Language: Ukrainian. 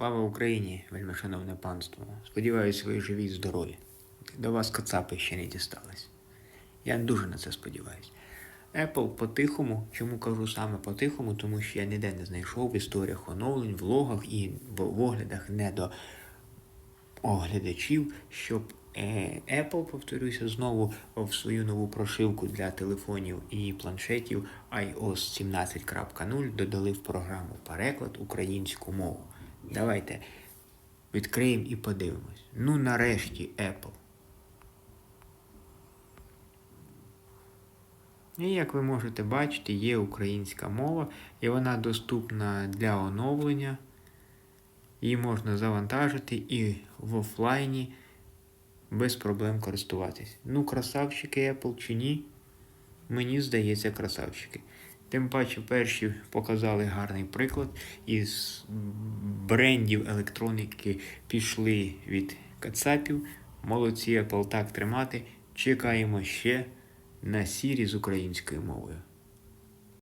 Слава Україні, вельмишановне панство. Сподіваюсь, ви живі і здорові. До вас кацапи ще не дістались. Я дуже на це сподіваюсь. Apple по-тихому, чому кажу саме по-тихому, тому що я ніде не знайшов в історіях оновлень, влогах і в в оглядах не до оглядачів, щоб е, Apple, повторюся, знову в свою нову прошивку для телефонів і планшетів iOS 17.0 додали в програму переклад українську мову. Давайте відкриємо і подивимось. Ну, нарешті, Apple. І як ви можете бачити, є українська мова, і вона доступна для оновлення. Її можна завантажити і в офлайні без проблем користуватись. Ну, красавчики Apple чи ні? Мені здається, красавчики. Тим паче, перші показали гарний приклад. Із брендів електроніки пішли від кацапів. Молодці Apple так тримати. Чекаємо ще на сірі з українською мовою.